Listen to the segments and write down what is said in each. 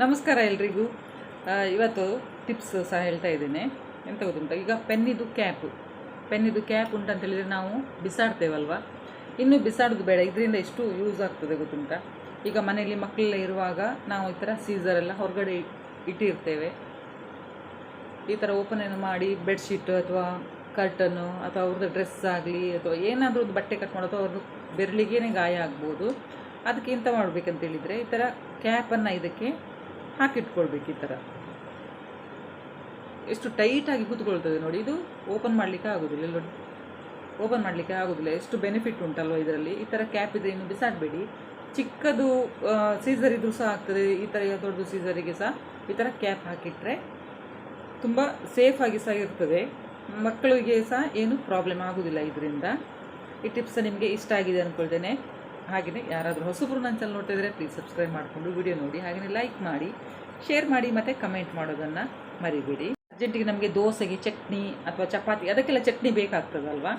ನಮಸ್ಕಾರ ಎಲ್ರಿಗೂ. ಇವತ್ತು ಟಿಪ್ಸ್ ಸಹ ಹೇಳ್ತಾ ಇದ್ದೇನೆ. ಎಂತ ಗೊತ್ತುಂಟ? ಈಗ ಪೆನ್ನಿದು ಕ್ಯಾಪ್ ಪೆನ್ನಿದು ಕ್ಯಾಪ್ ಉಂಟಂತೇಳಿದರೆ ನಾವು ಬಿಸಾಡ್ತೇವಲ್ವಾ? ಇನ್ನೂ ಬಿಸಾಡೋದು ಬೇಡ. ಇದರಿಂದ ಎಷ್ಟು ಯೂಸ್ ಆಗ್ತದೆ ಗೊತ್ತುಂಟ? ಈಗ ಮನೆಯಲ್ಲಿ ಮಕ್ಕಳೆಲ್ಲ ಇರುವಾಗ ನಾವು ಈ ಥರ ಸೀಸರೆಲ್ಲ ಹೊರಗಡೆ ಇಟ್ಟಿರ್ತೇವೆ. ಈ ಥರ ಓಪನ್ ಏನು ಮಾಡಿ ಬೆಡ್ಶೀಟ್ ಅಥವಾ ಕರ್ಟನ್ನು ಅಥವಾ ಅವ್ರದ್ದು ಡ್ರೆಸ್ ಆಗಲಿ ಅಥವಾ ಏನಾದರೂ ಬಟ್ಟೆ ಕಟ್ ಮಾಡೋದು ಅವ್ರದ್ದು ಬೆರಳಿಗೇನೆ ಗಾಯ ಆಗ್ಬೋದು. ಅದಕ್ಕೆ ಎಂತ ಮಾಡಬೇಕಂತೇಳಿದರೆ ಈ ಥರ ಕ್ಯಾಪನ್ನು ಇದಕ್ಕೆ ಹಾಕಿಟ್ಕೊಳ್ಬೇಕು ಈ ಥರ ಎಷ್ಟು ಟೈಟಾಗಿ ಕೂತ್ಕೊಳ್ತದೆ ನೋಡಿ, ಇದು ಓಪನ್ ಮಾಡಲಿಕ್ಕೆ ಆಗೋದಿಲ್ಲ ನೋಡಿ. ಓಪನ್ ಮಾಡಲಿಕ್ಕೆ ಆಗೋದಿಲ್ಲ, ಎಷ್ಟು ಬೆನಿಫಿಟ್ ಉಂಟಲ್ವ ಇದರಲ್ಲಿ? ಈ ಥರ ಕ್ಯಾಪ್ ಇದೆ ಇನ್ನು ಬಿಸಾಡಬೇಡಿ ಚಿಕ್ಕದು ಸೀಸರ್ ಇದ್ರೂ ಸಹ ಆಗ್ತದೆ, ಈ ಥರ ದೊಡ್ಡದು ಸೀಸರಿಗೆ ಸಹ ಈ ಥರ ಕ್ಯಾಪ್ ಹಾಕಿಟ್ರೆ ತುಂಬ ಸೇಫಾಗಿ ಸಹ ಇರ್ತದೆ. ಮಕ್ಕಳಿಗೆ ಸಹ ಏನು ಪ್ರಾಬ್ಲಮ್ ಆಗೋದಿಲ್ಲ ಇದರಿಂದ. ಈ ಟಿಪ್ಸ್ ನಿಮಗೆ ಇಷ್ಟ ಆಗಿದೆ ಅಂದ್ಕೊಳ್ತೇನೆ ಹಾಗೆಯೇ ಯಾರಾದರೂ ಹೊಸಬ್ರು ನನ್ನ ಚಾನಲ್ ನೋಡ್ತಾ ಇದ್ದರೆ ಪ್ಲೀಸ್ ಸಬ್ಸ್ಕ್ರೈಬ್ ಮಾಡಿಕೊಂಡು ವಿಡಿಯೋ ನೋಡಿ ಹಾಗೆಯೇ ಲೈಕ್ ಮಾಡಿ ಶೇರ್ ಮಾಡಿ ಮತ್ತು ಕಮೆಂಟ್ ಮಾಡೋದನ್ನು ಮರಿಬೇಡಿ. ಅರ್ಜೆಂಟಿಗೆ ನಮಗೆ ದೋಸೆಗೆ ಚಟ್ನಿ ಅಥವಾ ಚಪಾತಿ ಅದಕ್ಕೆಲ್ಲ ಚಟ್ನಿ ಬೇಕಾಗ್ತದಲ್ವಾ?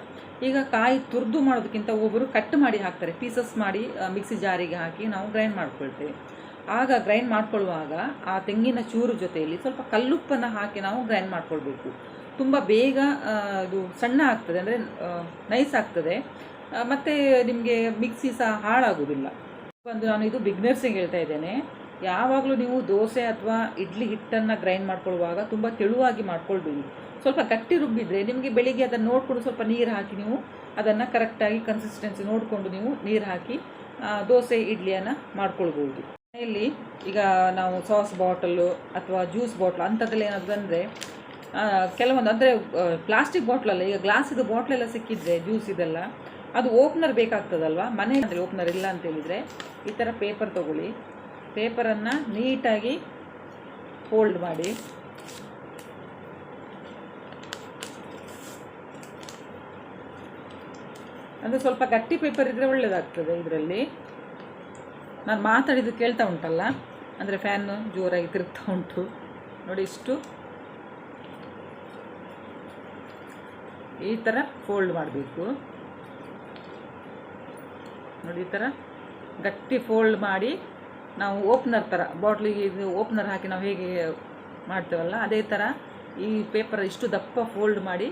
ಈಗ ಕಾಯಿ ತುರಿದು ಮಾಡೋದಕ್ಕಿಂತ ಒಬ್ಬರು ಕಟ್ ಮಾಡಿ ಹಾಕ್ತಾರೆ ಪೀಸಸ್ ಮಾಡಿ ಮಿಕ್ಸಿ ಜಾರಿಗೆ ಹಾಕಿ ನಾವು ಗ್ರೈಂಡ್ ಮಾಡ್ಕೊಳ್ತೇವೆ. ಆಗ ಗ್ರೈಂಡ್ ಮಾಡ್ಕೊಳ್ಳುವಾಗ ಆ ತೆಂಗಿನ ಚೂರು ಜೊತೆಯಲ್ಲಿ ಸ್ವಲ್ಪ ಕಲ್ಲುಪ್ಪನ್ನು ಹಾಕಿ ನಾವು ಗ್ರೈಂಡ್ ಮಾಡ್ಕೊಳ್ಬೇಕು. ತುಂಬ ಬೇಗ ಇದು ಸಣ್ಣ ಆಗ್ತದೆ ಅಂದರೆ ನೈಸ್ ಆಗ್ತದೆ. ಮತ್ತೆ ನಿಮಗೆ ಮಿಕ್ಸಿ ಸಹ ಹಾಳಾಗೋದಿಲ್ಲ ಒಂದು ನಾನು ಇದು ಬಿಗ್ನರ್ಸಿಗೆ ಹೇಳ್ತಾ ಇದ್ದೇನೆ. ಯಾವಾಗಲೂ ನೀವು ದೋಸೆ ಅಥವಾ ಇಡ್ಲಿ ಹಿಟ್ಟನ್ನು ಗ್ರೈಂಡ್ ಮಾಡ್ಕೊಳ್ಳುವಾಗ ತುಂಬ ತೆಳುವಾಗಿ ಮಾಡ್ಕೊಳ್ಬೇಡಿ. ಸ್ವಲ್ಪ ಗಟ್ಟಿ ರುಬ್ಬಿದ್ರೆ ನಿಮಗೆ ಬೆಳಿಗ್ಗೆ ಅದನ್ನು ನೋಡಿಕೊಂಡು ಸ್ವಲ್ಪ ನೀರು ಹಾಕಿ ನೀವು ಅದನ್ನು ಕರೆಕ್ಟಾಗಿ ಕನ್ಸಿಸ್ಟೆನ್ಸಿ ನೋಡಿಕೊಂಡು ನೀವು ನೀರು ಹಾಕಿ ದೋಸೆ, ಇಡ್ಲಿಯನ್ನು ಮಾಡ್ಕೊಳ್ಬೋದು ಮನೆಯಲ್ಲಿ ಈಗ ನಾವು ಸಾಸ್ ಬಾಟಲು ಅಥವಾ ಜ್ಯೂಸ್ ಬಾಟ್ಲು ಅಂಥದ್ರಲ್ಲಿ ಏನಾದರೂ ಅಂದರೆ ಕೆಲವೊಂದು ಅಂದರೆ ಪ್ಲಾಸ್ಟಿಕ್ ಬಾಟ್ಲಲ್ಲ ಈಗ ಗ್ಲಾಸಿದು ಬಾಟ್ಲೆಲ್ಲ ಸಿಕ್ಕಿದ್ರೆ ಜ್ಯೂಸ್ ಇದೆಲ್ಲ ಅದು ಓಪ್ನರ್ ಬೇಕಾಗ್ತದಲ್ವಾ? ಅಂದರೆ ಓಪ್ನರ್ ಇಲ್ಲ ಅಂತ ಹೇಳಿದರೆ ಈ ಥರ ಪೇಪರ್ ತಗೊಳ್ಳಿ. ಪೇಪರನ್ನು ನೀಟಾಗಿ ಫೋಲ್ಡ್ ಮಾಡಿ. ಅಂದರೆ ಸ್ವಲ್ಪ ಗಟ್ಟಿ ಪೇಪರ್ ಇದ್ದರೆ ಒಳ್ಳೆಯದಾಗ್ತದೆ ಇದರಲ್ಲಿ. ನಾನು ಮಾತಾಡಿದ್ದು ಕೇಳ್ತಾ ಉಂಟಲ್ಲ? ಅಂದರೆ ಫ್ಯಾನು ಜೋರಾಗಿ ತಿರುಗ್ತಾ ಉಂಟು. ನೋಡಿ ಇಷ್ಟು. ಈ ಥರ ಫೋಲ್ಡ್ ಮಾಡಬೇಕು. ನೋಡಿ ಈ ಥರ ಗಟ್ಟಿ ಫೋಲ್ಡ್ ಮಾಡಿ ನಾವು ಓಪ್ನರ್ ಥರ ಬಾಟ್ಲಿಗೆ ಇದು ಓಪ್ನರ್ ಹಾಕಿ ನಾವು ಹೇಗೆ ಮಾಡ್ತೇವಲ್ಲ, ಅದೇ ಥರ ಈ ಪೇಪರ್ ಇಷ್ಟು ದಪ್ಪ ಫೋಲ್ಡ್ ಮಾಡಿ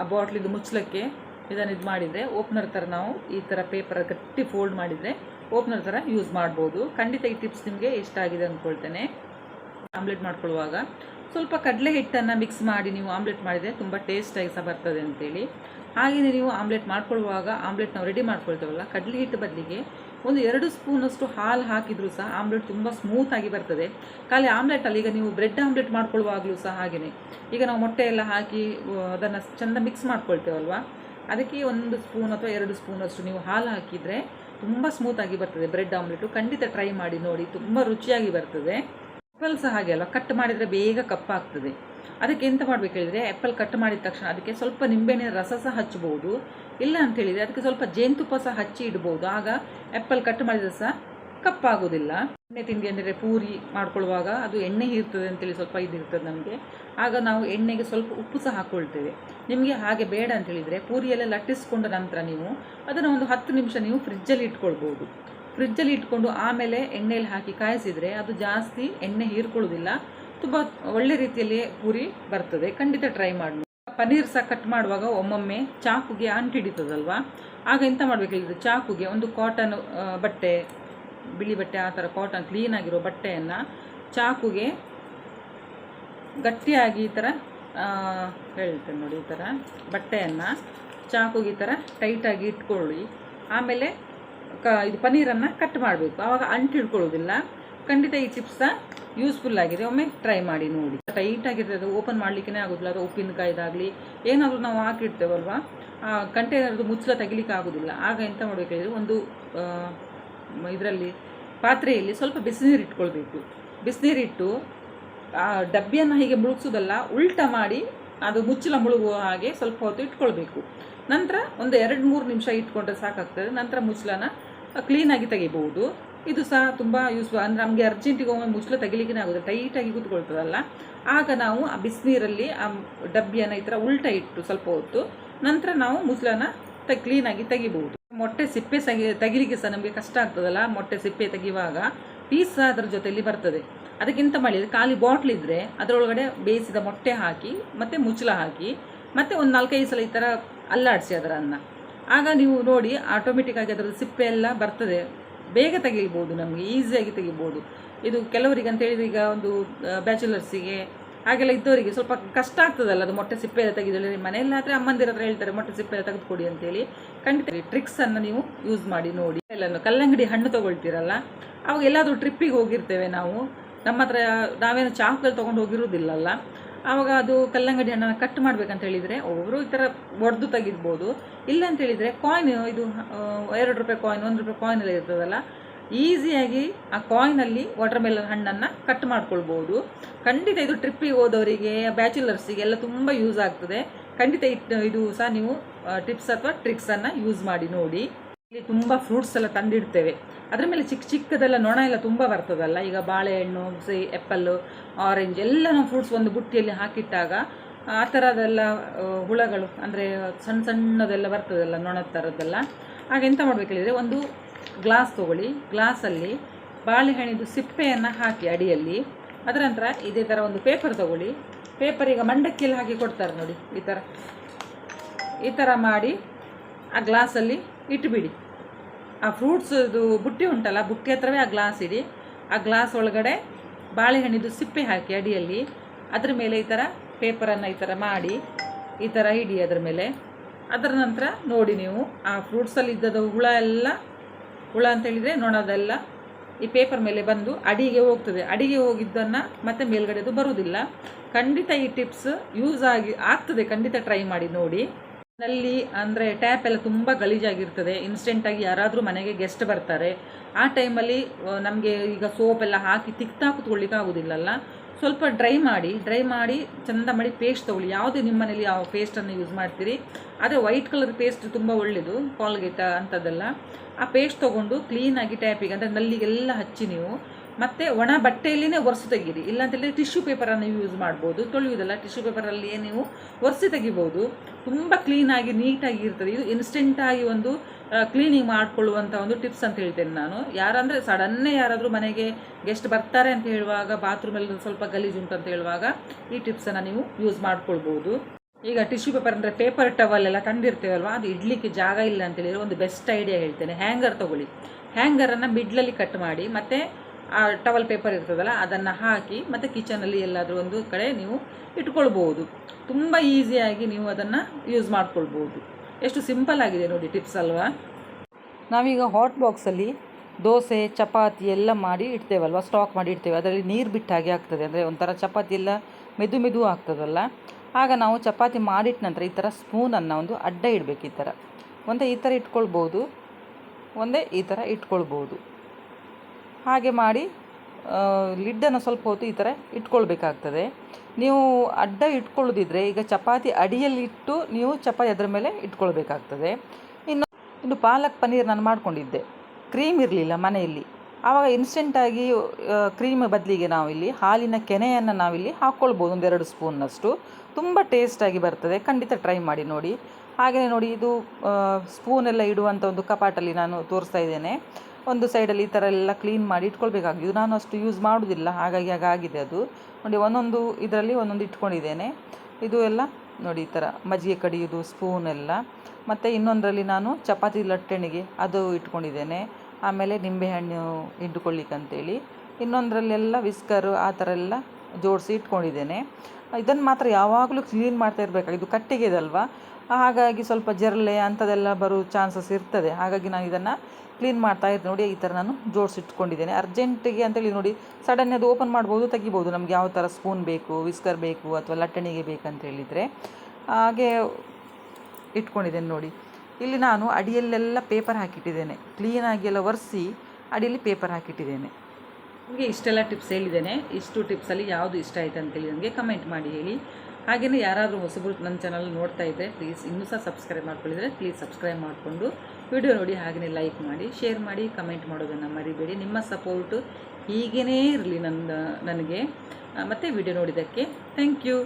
ಆ ಬಾಟ್ಲಿದು ಮುಚ್ಚಲಕ್ಕೆ ಇದನ್ನು ಇದು ಮಾಡಿದರೆ ಓಪ್ನರ್ ಥರ ನಾವು ಈ ಥರ ಪೇಪರ್ ಗಟ್ಟಿ ಫೋಲ್ಡ್ ಮಾಡಿದರೆ ಓಪ್ನರ್ ಥರ ಯೂಸ್ ಮಾಡ್ಬೋದು. ಖಂಡಿತ ಈ ಟಿಪ್ಸ್ ನಿಮಗೆ ಇಷ್ಟ ಆಗಿದೆ ಅಂದ್ಕೊಳ್ತೇನೆ. ಆಮ್ಲೆಟ್ ಮಾಡ್ಕೊಳ್ಳುವಾಗ ಸ್ವಲ್ಪ ಕಡಲೆ ಹಿಟ್ಟನ್ನು ಮಿಕ್ಸ್ ಮಾಡಿ ನೀವು ಆಮ್ಲೆಟ್ ಮಾಡಿದರೆ ತುಂಬ ಟೇಸ್ಟಾಗಿ ಸಹ ಬರ್ತದೆ ಅಂತೇಳಿ. ಹಾಗೆಯೇ ನೀವು ಆಮ್ಲೆಟ್ ಮಾಡ್ಕೊಳ್ಳುವಾಗ ಆಮ್ಲೆಟ್ ನಾವು ರೆಡಿ ಮಾಡ್ಕೊಳ್ತೇವಲ್ಲ, ಕಡಲೆ ಹಿಟ್ಟು ಬದಲಿಗೆ ಒಂದು ಎರಡು ಸ್ಪೂನಷ್ಟು ಹಾಲು ಹಾಕಿದರೂ ಸಹ ಆಮ್ಲೆಟ್ ತುಂಬ ಸ್ಮೂತಾಗಿ ಬರ್ತದೆ. ಖಾಲಿ ಆಮ್ಲೆಟಲ್ಲಿ ಈಗ ನೀವು ಬ್ರೆಡ್ ಆಮ್ಲೆಟ್ ಮಾಡ್ಕೊಳ್ಳುವಾಗಲೂ ಸಹ ಹಾಗೆಯೇ ಈಗ ನಾವು ಮೊಟ್ಟೆ ಎಲ್ಲ ಹಾಕಿ ಅದನ್ನು ಚೆಂದ ಮಿಕ್ಸ್ ಮಾಡ್ಕೊಳ್ತೇವಲ್ವ? ಅದಕ್ಕೆ ಒಂದು ಸ್ಪೂನ್ ಅಥವಾ ಎರಡು ಸ್ಪೂನಷ್ಟು ನೀವು ಹಾಲು ಹಾಕಿದರೆ ತುಂಬ ಸ್ಮೂತಾಗಿ ಬರ್ತದೆ ಬ್ರೆಡ್ ಆಮ್ಲೆಟು. ಖಂಡಿತ ಟ್ರೈ ಮಾಡಿ ನೋಡಿ, ತುಂಬ ರುಚಿಯಾಗಿ ಬರ್ತದೆ. ಆ್ಯಪಲ್ ಸಹ ಹಾಗೆ ಅಲ್ಲ ಕಟ್ ಮಾಡಿದರೆ ಬೇಗ ಕಪ್ಪಾಗ್ತದೆ. ಅದಕ್ಕೆ ಎಂತ ಮಾಡಬೇಕು ಹೇಳಿದರೆ ಆ್ಯಪಲ್ ಕಟ್ ಮಾಡಿದ ತಕ್ಷಣ ಅದಕ್ಕೆ ಸ್ವಲ್ಪ ನಿಂಬೆಹಣ್ಣಿನ ರಸ ಸಹ ಹಚ್ಚಬಹುದು ಇಲ್ಲ ಅಂತ ಹೇಳಿದರೆ ಅದಕ್ಕೆ ಸ್ವಲ್ಪ ಜೇನುತುಪ್ಪ ಸಹ ಹಚ್ಚಿ ಇಡ್ಬೋದು. ಆಗ ಆ್ಯಪಲ್ ಕಟ್ ಮಾಡಿದರೆ ಸಹ ಕಪ್ಪಾಗೋದಿಲ್ಲ. ಎಣ್ಣೆ ತಿಂಡಿ ಅಂದರೆ ಪೂರಿ ಮಾಡ್ಕೊಳ್ಳುವಾಗ ಅದು ಎಣ್ಣೆ ಇರ್ತದೆ ಅಂತೇಳಿ ಸ್ವಲ್ಪ ಇದಿರ್ತದೆ ನಮಗೆ. ಆಗ ನಾವು ಎಣ್ಣೆಗೆ ಸ್ವಲ್ಪ ಉಪ್ಪು ಸಹ ಹಾಕ್ಕೊಳ್ತೇವೆ. ನಿಮಗೆ ಹಾಗೆ ಬೇಡ ಅಂತ ಹೇಳಿದರೆ ಪೂರಿಯೆಲ್ಲ ಲಟ್ಟಿಸ್ಕೊಂಡ ನಂತರ ನೀವು ಅದನ್ನು ಒಂದು ಹತ್ತು ನಿಮಿಷ ನೀವು ಫ್ರಿಜ್ಜಲ್ಲಿ ಇಟ್ಕೊಳ್ಬೋದು. ಫ್ರಿಜ್ಜಲ್ಲಿ ಇಟ್ಕೊಂಡು ಆಮೇಲೆ ಎಣ್ಣೆಯಲ್ಲಿ ಹಾಕಿ ಕಾಯಿಸಿದರೆ ಅದು ಜಾಸ್ತಿ ಎಣ್ಣೆ ಹೀರ್ಕೊಳ್ಳೋದಿಲ್ಲ ತುಂಬ ಒಳ್ಳೆ ರೀತಿಯಲ್ಲಿ ಪೂರಿ ಬರ್ತದೆ. ಖಂಡಿತ ಟ್ರೈ ಮಾಡಿ ಪನ್ನೀರ್ ಸಹ ಕಟ್ ಮಾಡುವಾಗ ಒಮ್ಮೊಮ್ಮೆ ಚಾಕುಗೆ ಅಂಟು ಹಿಡಿತದಲ್ವಾ ಆಗ ಎಂತ ಮಾಡಬೇಕಿಲ್ಲ. ಚಾಕುಗೆ ಒಂದು ಕಾಟನ್ ಬಟ್ಟೆ, ಬಿಳಿ ಬಟ್ಟೆ, ಆ ಥರ ಕಾಟನ್ ಕ್ಲೀನಾಗಿರೋ ಬಟ್ಟೆಯನ್ನು ಚಾಕುಗೆ ಗಟ್ಟಿಯಾಗಿ ಈ ಥರ ಹೇಳ್ತೇನೆ ನೋಡಿ ಈ ಥರ ಬಟ್ಟೆಯನ್ನು ಚಾಕುಗೆ ಈ ಥರ ಟೈಟಾಗಿ ಇಟ್ಕೊಳ್ಳಿ. ಆಮೇಲೆ ಕ ಇದು ಪನ್ನೀರನ್ನು ಕಟ್ ಮಾಡಬೇಕು. ಆವಾಗ ಅಂಟು ಹಿಡ್ಕೊಳ್ಳೋದಿಲ್ಲ ಖಂಡಿತ ಈ ಚಿಪ್ಸ ಯೂಸ್ಫುಲ್ ಆಗಿದೆ. ಒಮ್ಮೆ ಟ್ರೈ ಮಾಡಿ ನೋಡಿ. ಟೈಟಾಗಿರ್ತದೆ ಅದು ಓಪನ್ ಮಾಡಲಿಕ್ಕೆ ಆಗೋದಿಲ್ಲ. ಅದು ಉಪ್ಪಿನಕಾಯ್ದಾಗಲಿ, ಏನಾದರೂ ನಾವು ಹಾಕಿಡ್ತೇವಲ್ವಾ? ಆ ಕಂಟೈನರ್ದು ಮುಚ್ಚಳ ತೆಗಿಲಿಕ್ಕೆ ಆಗೋದಿಲ್ಲ. ಆಗ ಎಂತ ಮಾಡಬೇಕಾದ್ರೆ ಒಂದು ಇದರಲ್ಲಿ ಪಾತ್ರೆಯಲ್ಲಿ ಸ್ವಲ್ಪ ಬಿಸಿನೀರು ಇಟ್ಕೊಳ್ಬೇಕು. ಬಿಸಿನೀರಿಟ್ಟು ಡಬ್ಬಿಯನ್ನು ಹೀಗೆ ಮುಳುಗಿಸೋದಲ್ಲ, ಉಲ್ಟ ಮಾಡಿ ಅದು ಮುಚ್ಚಲ ಮುಳುಗುವ ಹಾಗೆ ಸ್ವಲ್ಪ ಹೊತ್ತು ಇಟ್ಕೊಳ್ಬೇಕು. ನಂತರ ಒಂದು ಎರಡು ಮೂರು ನಿಮಿಷ ಇಟ್ಕೊಂಡ್ರೆ ಸಾಕಾಗ್ತದೆ. ನಂತರ ಮುಚ್ಚಲನ ಕ್ಲೀನಾಗಿ ತೆಗಿಬಹುದು. ಇದು ಸಹ ತುಂಬ ಯೂಸ್ಫುಲ್ ಅಂದರೆ ನಮಗೆ ಅರ್ಜೆಂಟಿಗೆ ಒಮ್ಮೆ ಮುಚ್ಚಲ ತೆಗಿಲಿಕ್ಕೆ ಆಗುತ್ತೆ ಟೈಟಾಗಿ ಕೂತ್ಕೊಳ್ತದಲ್ಲ. ಆಗ ನಾವು ಆ ಬಿಸಿನೀರಲ್ಲಿ ಆ ಡಬ್ಬಿಯನ್ನು ಈ ಥರ ಉಲ್ಟ ಇಟ್ಟು ಸ್ವಲ್ಪ ಹೊತ್ತು ನಂತರ ನಾವು ಮುಚ್ಚಲನ ತ ಕ್ಲೀನಾಗಿ ತೆಗಿಬಹುದು. ಮೊಟ್ಟೆ ಸಿಪ್ಪೆ ಸಗಿ ತೆಗಿಲಿಕ್ಕೆ ಸಹ ನಮಗೆ ಕಷ್ಟ ಆಗ್ತದಲ್ಲ. ಮೊಟ್ಟೆ ಸಿಪ್ಪೆ ತೆಗೆಯುವಾಗ ಪೀಸ್ ಅದರ ಜೊತೆಯಲ್ಲಿ ಬರ್ತದೆ. ಅದಕ್ಕಿಂತ ಮಾಡಿ ಖಾಲಿ ಬಾಟ್ಲ್ ಇದ್ದರೆ ಅದರೊಳಗಡೆ ಬೇಯಿಸಿದ ಮೊಟ್ಟೆ ಹಾಕಿ, ಮತ್ತು ಮುಚ್ಚಳ ಹಾಕಿ, ಮತ್ತು ಒಂದು ನಾಲ್ಕೈದು ಸಲ ಈ ಥರ ಅಲ್ಲಾಡಿಸಿ ಅದರ ಅನ್ನ. ಆಗ ನೀವು ನೋಡಿ ಆಟೋಮೆಟಿಕ್ಕಾಗಿ ಅದರ ಸಿಪ್ಪೆ ಎಲ್ಲ ಬರ್ತದೆ. ಬೇಗ ತೆಗಿಬೋದು ನಮಗೆ ಈಸಿಯಾಗಿ ತೆಗಿಬೋದು. ಇದು ಕೆಲವರಿಗೆ ಅಂತ ಹೇಳಿದ್ರೆ ಈಗ ಒಂದು ಬ್ಯಾಚುಲರ್ಸಿಗೆ ಹಾಗೆಲ್ಲ ಇದ್ದವರಿಗೆ ಸ್ವಲ್ಪ ಕಷ್ಟ ಆಗ್ತದಲ್ಲ, ಅದು ಮೊಟ್ಟೆ ಸಿಪ್ಪೆ ಎಲ್ಲ ತೆಗೆದು ಮನೆಯಲ್ಲಾದರೆ ಅಮ್ಮಂದಿರ ಹತ್ರ ಹೇಳ್ತಾರೆ, ಮೊಟ್ಟೆ ಸಿಪ್ಪೆ ಎಲ್ಲ ತೆಗೆದುಕೊಡಿ ಅಂತೇಳಿ ಖಂಡಿತ ಟ್ರಿಕ್ಸನ್ನು ನೀವು ಯೂಸ್ ಮಾಡಿ ನೋಡಿ. ಎಲ್ಲ ಕಲ್ಲಂಗಡಿ ಹಣ್ಣು ತೊಗೊಳ್ತೀರಲ್ಲ, ಅವಾಗ ಎಲ್ಲಾದರೂ ಟ್ರಿಪ್ಪಿಗೆ ಹೋಗಿರ್ತೇವೆ ನಾವು. ನಮ್ಮ ಹತ್ರ ನಾವೇನು ಚಾಕ್ಲೇಟ್ ತೊಗೊಂಡು ಹೋಗಿರೋದಿಲ್ಲಲ್ಲ ಆವಾಗ ಅದು ಕಲ್ಲಂಗಡಿ ಹಣ್ಣನ್ನು ಕಟ್ ಮಾಡ್ಬೇಕಂತ ಹೇಳಿದರೆ ಒಬ್ಬರು ಈ ಥರ ಒಡೆದು ತೆಗಿಬೋದು ಇಲ್ಲ ಅಂತ ಕಾಯಿನ್ ಇದು ಎರಡು ರೂಪಾಯಿ ಕಾಯಿನ್ ಒಂದು ರೂಪಾಯಿ ಕಾಯಿನ್ ಎಲ್ಲ ಇರ್ತದಲ್ಲ ಈಸಿಯಾಗಿ ಆ ಕಾಯಿನಲ್ಲಿ ವಾಟರ್ ಮೆಲನ್ ಹಣ್ಣನ್ನು ಕಟ್ ಮಾಡ್ಕೊಳ್ಬೋದು. ಖಂಡಿತ ಇದು ಟ್ರಿಪ್ಪಿಗೆ ಹೋದವರಿಗೆ ಬ್ಯಾಚುಲರ್ಸಿಗೆ ಎಲ್ಲ ತುಂಬ ಯೂಸ್ ಆಗ್ತದೆ. ಖಂಡಿತ ಇದು ಸಹ ನೀವು ಟಿಪ್ಸ್ ಅಥವಾ ಟ್ರಿಕ್ಸನ್ನು ಯೂಸ್ ಮಾಡಿ ನೋಡಿ. ಇಲ್ಲಿ ತುಂಬ ಫ್ರೂಟ್ಸ್ ಎಲ್ಲ ತಂದಿಡ್ತೇವೆ. ಅದ್ರ ಮೇಲೆ ಚಿಕ್ಕ ಚಿಕ್ಕದೆಲ್ಲ ನೊಣ ಎಲ್ಲ ತುಂಬ ಬರ್ತದಲ್ಲ. ಈಗ ಬಾಳೆಹಣ್ಣು, ಸಿ, ಎಪ್ಪಲ್ಲು ಆರೆಂಜ್ ಎಲ್ಲ ಫ್ರೂಟ್ಸ್ ಒಂದು ಬುಟ್ಟಿಯಲ್ಲಿ ಹಾಕಿಟ್ಟಾಗ ಆ ಥರದೆಲ್ಲ ಹುಳಗಳು, ಅಂದರೆ ಸಣ್ಣ ಸಣ್ಣದೆಲ್ಲ ಬರ್ತದಲ್ಲ ನೊಣದ ಥರದ್ದೆಲ್ಲ ಆಗ ಎಂತ ಮಾಡ್ಬೇಕು ಹೇಳಿದರೆ ಒಂದು ಗ್ಲಾಸ್ ತೊಗೊಳ್ಳಿ. ಗ್ಲಾಸಲ್ಲಿ ಬಾಳೆಹಣ್ಣಿದು ಸಿಪ್ಪೆಯನ್ನು ಹಾಕಿ ಅಡಿಯಲ್ಲಿ. ಅದರ ನಂತರ ಇದೇ ಥರ ಒಂದು ಪೇಪರ್ ತೊಗೊಳ್ಳಿ. ಪೇಪರ್ ಈಗ ಮಂಡಕ್ಕಿಯಲ್ಲಿ ಹಾಕಿ ಕೊಡ್ತಾರೆ ನೋಡಿ, ಈ ಥರ ಈ ಥರ ಮಾಡಿ ಆ ಗ್ಲಾಸಲ್ಲಿ ಇಟ್ಬಿಡಿ. ಆ ಫ್ರೂಟ್ಸದು ಬುಟ್ಟಿ ಉಂಟಲ್ಲ, ಬುಟ್ಟಿ ಹತ್ರವೇ ಆ ಗ್ಲಾಸ್ ಇಡಿ. ಆ ಗ್ಲಾಸ್ ಒಳಗಡೆ ಬಾಳೆಹಣ್ಣಿದು ಸಿಪ್ಪೆ ಹಾಕಿ ಅಡಿಯಲ್ಲಿ. ಅದ್ರ ಮೇಲೆ ಈ ಥರ ಪೇಪರನ್ನು ಈ ಥರ ಮಾಡಿ, ಈ ಥರ ಇಡಿ ಅದ್ರ ಮೇಲೆ. ಅದರ ನಂತರ ನೋಡಿ ನೀವು, ಆ ಫ್ರೂಟ್ಸಲ್ಲಿ ಇದ್ದದ ಹುಳ ಎಲ್ಲ, ಹುಳ ಅಂತ ಹೇಳಿದರೆ ನೊಣದೆಲ್ಲ ಈ ಪೇಪರ್ ಮೇಲೆ ಬಂದು ಅಡಿಗೆ ಹೋಗ್ತದೆ. ಅಡಿಗೆ ಹೋಗಿದ್ದನ್ನು ಮತ್ತೆ ಮೇಲ್ಗಡೆದು ಬರುವುದಿಲ್ಲ. ಖಂಡಿತ ಈ ಟಿಪ್ಸ್ ಯೂಸ್ ಆಗಿ, ಆಗ್ತದೆ. ಖಂಡಿತ ಟ್ರೈ ಮಾಡಿ ನೋಡಿ. ನಲ್ಲಿ ಅಂದರೆ ಟ್ಯಾಪ್ ಎಲ್ಲ ತುಂಬ ಗಲೀಜಾಗಿರ್ತದೆ. ಇನ್ಸ್ಟೆಂಟಾಗಿ ಯಾರಾದರೂ ಮನೆಗೆ ಗೆಸ್ಟ್ ಬರ್ತಾರೆ. ಆ ಟೈಮಲ್ಲಿ ನಮಗೆ ಈಗ ಸೋಪ್ ಎಲ್ಲ ಹಾಕಿ ತಿಕ್ತಾ ಕೂತ್ಕೊಳ್ಳಿಕ್ಕೆ ಆಗೋದಿಲ್ಲಲ್ಲ. ಸ್ವಲ್ಪ ಡ್ರೈ ಮಾಡಿ ಡ್ರೈ ಮಾಡಿ ಚಂದ ಮಾಡಿ ಪೇಸ್ಟ್ ತೊಗೊಳ್ಳಿ. ಯಾವುದೇ ನಿಮ್ಮ ಮನೇಲಿ ಯಾವ ಪೇಸ್ಟನ್ನು ಯೂಸ್ ಮಾಡ್ತೀರಿ. ಆದರೆ ವೈಟ್ ಕಲರ್ ಪೇಸ್ಟ್ ತುಂಬ ಒಳ್ಳೆಯದು ಕಾಲ್ಗೆಟ ಅಂಥದ್ದೆಲ್ಲ ಆ ಪೇಸ್ಟ್ ತೊಗೊಂಡು ಕ್ಲೀನಾಗಿ ಟ್ಯಾಪಿಗೆ ಅಂದರೆ ನಲ್ಲಿಗೆಲ್ಲ ಹಚ್ಚಿ ನೀವು ಮತ್ತು ಒಣ ಬಟ್ಟೆಯಲ್ಲಿನೇ ಒರೆಸು ತೆಗೀರಿ. ಇಲ್ಲಾಂತೇಳಿದ್ರೆ ಟಿಶ್ಯೂ ಪೇಪರನ್ನು ಯೂಸ್ ಮಾಡ್ಬೋದು. ತೊಳೆಯುವುದಲ್ಲ, ಟಿಶ್ಯೂ ಪೇಪರಲ್ಲಿಯೇ ನೀವು ಒರೆಸಿ ತೆಗಿಬೋದು. ತುಂಬ ಕ್ಲೀನಾಗಿ ನೀಟಾಗಿ ಇರ್ತದೆ. ಇದು ಇನ್ಸ್ಟೆಂಟಾಗಿ ಒಂದು ಕ್ಲೀನಿಂಗ್ ಮಾಡ್ಕೊಳ್ಳುವಂಥ ಒಂದು ಟಿಪ್ಸ್ ಅಂತ ಹೇಳ್ತೇನೆ ನಾನು. ಯಾರಂದರೆ ಸಡನ್ನೇ ಯಾರಾದರೂ ಮನೆಗೆ ಗೆಸ್ಟ್ ಬರ್ತಾರೆ ಅಂತ ಹೇಳುವಾಗ ಬಾತ್ರೂಮಲ್ಲಿ ಸ್ವಲ್ಪ ಗಲೀಜುಂಟು ಅಂತ ಹೇಳುವಾಗ ಈ ಟಿಪ್ಸನ್ನು ನೀವು ಯೂಸ್ ಮಾಡ್ಕೊಳ್ಬೋದು. ಈಗ ಟಿಶ್ಯೂ ಪೇಪರ್ ಅಂದರೆ ಪೇಪರ್ ಟವಲ್ ಎಲ್ಲ ತಂದಿರ್ತೇವಲ್ವ? ಅದು ಇಡ್ಲಿಕ್ಕೆ ಜಾಗ ಇಲ್ಲ ಅಂತ ಹೇಳಿದ್ರೆ ಒಂದು ಬೆಸ್ಟ್ ಐಡಿಯಾ ಹೇಳ್ತೇನೆ. ಹ್ಯಾಂಗರ್ ತೊಗೊಳ್ಳಿ. ಹ್ಯಾಂಗರನ್ನು ಮಿಡ್ಲಲ್ಲಿ ಕಟ್ ಮಾಡಿ, ಮತ್ತು ಆ ಟವಲ್ ಪೇಪರ್ ಇರ್ತದಲ್ಲ, ಅದನ್ನು ಹಾಕಿ ಮತ್ತು ಕಿಚನಲ್ಲಿ ಎಲ್ಲಾದರೂ ಒಂದು ಕಡೆ ನೀವು ಇಟ್ಕೊಳ್ಬೋದು ತುಂಬ ಈಸಿಯಾಗಿ ನೀವು ಅದನ್ನು ಯೂಸ್ ಮಾಡ್ಕೊಳ್ಬೋದು ಎಷ್ಟು ಸಿಂಪಲ್ ಆಗಿದೆ ನೋಡಿ ಟಿಪ್ಸ್ ಅಲ್ವಾ? ನಾವೀಗ ಹಾಟ್ ಬಾಕ್ಸಲ್ಲಿ ದೋಸೆ, ಚಪಾತಿ ಎಲ್ಲ ಮಾಡಿ ಇಡ್ತೇವಲ್ವ ಸ್ಟಾಕ್ ಮಾಡಿ ಇಡ್ತೇವೆ. ಅದರಲ್ಲಿ ನೀರು ಬಿಟ್ಟ ಹಾಗೆ ಆಗ್ತದೆ. ಅಂದರೆ ಒಂಥರ ಚಪಾತಿ ಎಲ್ಲ ಮೆದು ಮೆದು ಆಗ್ತದಲ್ಲ. ಆಗ ನಾವು ಚಪಾತಿ ಮಾಡಿಟ್ಟ ನಂತರ ಈ ಥರ ಸ್ಪೂನನ್ನು ಒಂದು ಅಡ್ಡ ಇಡಬೇಕು ಈ ಥರ ಒಂದೇ ಈ ಥರ ಇಟ್ಕೊಳ್ಬೋದು ಒಂದೇ ಈ ಥರ ಇಟ್ಕೊಳ್ಬೋದು ಹಾಗೆ ಮಾಡಿ ಲಿಡ್ಡನ್ನು ಸ್ವಲ್ಪ ಹೊತ್ತು ಈ ಥರ ಇಟ್ಕೊಳ್ಬೇಕಾಗ್ತದೆ. ನೀವು ಅಡ್ಡ ಇಟ್ಕೊಳ್ಳೋದಿದ್ರೆ ಈಗ ಚಪಾತಿ ಅಡಿಯಲ್ಲಿ ಇಟ್ಟು ನೀವು ಚಪಾತಿ ಅದರ ಮೇಲೆ ಇಟ್ಕೊಳ್ಬೇಕಾಗ್ತದೆ. ಇನ್ನು ಇನ್ನು ಪಾಲಕ್ ಪನ್ನೀರ್ ನಾನು ಮಾಡಿಕೊಂಡಿದ್ದೆ. ಕ್ರೀಮ್ ಇರಲಿಲ್ಲ ಮನೆಯಲ್ಲಿ. ಆವಾಗ ಇನ್ಸ್ಟೆಂಟಾಗಿ ಕ್ರೀಮ್ ಬದಲಿಗೆ ನಾವಿಲ್ಲಿ ಹಾಲಿನ ಕೆನೆಯನ್ನು ನಾವಿಲ್ಲಿ ಹಾಕ್ಕೊಳ್ಬೋದು ಒಂದೆರಡು ಸ್ಪೂನ್ನಷ್ಟು ತುಂಬ ಟೇಸ್ಟಾಗಿ ಬರ್ತದೆ. ಖಂಡಿತ ಟ್ರೈ ಮಾಡಿ ನೋಡಿ. ಹಾಗೆಯೇ ನೋಡಿ, ಇದು ಸ್ಪೂನೆಲ್ಲ ಇಡುವಂಥ ಒಂದು ಕಪಾಟಲ್ಲಿ ನಾನು ತೋರಿಸ್ತಾ ಇದ್ದೇನೆ. ಒಂದು ಸೈಡಲ್ಲಿ ಈ ಥರ ಎಲ್ಲ ಕ್ಲೀನ್ ಮಾಡಿ ಇಟ್ಕೊಳ್ಬೇಕಾಗಿದ್ದು ನಾನು ಅಷ್ಟು ಯೂಸ್ ಮಾಡೋದಿಲ್ಲ. ಹಾಗಾಗಿ ಹಾಗಾಗಿದೆ ಅದು. ನೋಡಿ, ಒಂದೊಂದು ಇದರಲ್ಲಿ ಒಂದೊಂದು ಇಟ್ಕೊಂಡಿದ್ದೇನೆ. ಇದು ಎಲ್ಲ ನೋಡಿ, ಈ ಥರ ಮಜ್ಜಿಗೆ ಕಡಿಯೋದು ಸ್ಪೂನ್ ಎಲ್ಲ. ಮತ್ತು ಇನ್ನೊಂದರಲ್ಲಿ ನಾನು ಚಪಾತಿ ಲಟ್ಟಣಿಗೆ ಅದು ಇಟ್ಕೊಂಡಿದ್ದೇನೆ. ಆಮೇಲೆ ನಿಂಬೆಹಣ್ಣು ಹಿಂಡ್ಕೊಳ್ಳಿಕ್ಕಂತೇಳಿ. ಇನ್ನೊಂದರಲ್ಲೆಲ್ಲ ವಿಸ್ಕರು ಆ ಥರ ಎಲ್ಲ ಜೋಡಿಸಿ ಇಟ್ಕೊಂಡಿದ್ದೇನೆ. ಇದನ್ನು ಮಾತ್ರ ಯಾವಾಗಲೂ ಕ್ಲೀನ್ ಮಾಡ್ತಾ ಇರಬೇಕಾಗಿದ್ದು ಇದು ಕಟ್ಟಿಗೆದಲ್ವಾ? ಹಾಗಾಗಿ ಸ್ವಲ್ಪ ಜರಳೆ ಅಂಥದ್ದೆಲ್ಲ ಬರೋ ಚಾನ್ಸಸ್ ಇರ್ತದೆ. ಹಾಗಾಗಿ ನಾನು ಇದನ್ನು ಕ್ಲೀನ್ ಮಾಡ್ತಾ ಇದ್ದೆ ನೋಡಿ, ಈ ಥರ ನಾನು ಜೋಡಿಸಿಟ್ಕೊಂಡಿದ್ದೇನೆ ಅರ್ಜೆಂಟಿಗೆ ಅಂತೇಳಿ ನೋಡಿ ಸಡನ್ ಅದು ಓಪನ್ ಮಾಡ್ಬೋದು, ತೆಗಿಬೋದು. ನಮ್ಗೆ ಯಾವ ಥರ ಸ್ಪೂನ್ ಬೇಕು ವಿಸ್ಕರ್ ಬೇಕು, ಅಥವಾ ಲಟ್ಟಣಿಗೆ ಬೇಕಂತ ಹೇಳಿದರೆ. ಹಾಗೆ ಇಟ್ಕೊಂಡಿದ್ದೇನೆ ನೋಡಿ. ಇಲ್ಲಿ ನಾನು ಅಡಿಯಲ್ಲೆಲ್ಲ ಪೇಪರ್ ಹಾಕಿಟ್ಟಿದ್ದೇನೆ. ಕ್ಲೀನಾಗಿ ಎಲ್ಲ ಒರೆಸಿ ಅಡಿಯಲ್ಲಿ ಪೇಪರ್ ಹಾಕಿಟ್ಟಿದ್ದೇನೆ. ನಿಮಗೆ ಇಷ್ಟೆಲ್ಲ ಟಿಪ್ಸ್ ಹೇಳಿದ್ದೇನೆ. ಇಷ್ಟು ಟಿಪ್ಸಲ್ಲಿ ಯಾವುದು ಇಷ್ಟ ಆಯಿತು ಅಂತೇಳಿ ನನಗೆ ಕಮೆಂಟ್ ಮಾಡಿ ಹೇಳಿ. ಹಾಗೆಯೇ ಯಾರಾದರೂ ಹೊಸಬರು ನನ್ನ ಚಾನಲ್ ನೋಡ್ತಾ ಇದ್ದರೆ ಪ್ಲೀಸ್ ಇನ್ನೂ ಸಹ ಸಬ್ಸ್ಕ್ರೈಬ್ ಮಾಡ್ಕೊಳ್ಳಿದ್ರೆ ಪ್ಲೀಸ್ ಸಬ್ಸ್ಕ್ರೈಬ್ ಮಾಡಿಕೊಂಡು ವಿಡಿಯೋ ನೋಡಿ ಹಾಗೇ ಲೈಕ್ ಮಾಡಿ ಶೇರ್ ಮಾಡಿ ಕಮೆಂಟ್ ಮಾಡೋದನ್ನು ಮರಿಬೇಡಿ. ನಿಮ್ಮ ಸಪೋರ್ಟು ಹೀಗೇ ಇರಲಿ ನನ್ನ ನನಗೆ. ಮತ್ತು ವಿಡಿಯೋ ನೋಡಿದ್ದಕ್ಕೆ ಥ್ಯಾಂಕ್ ಯು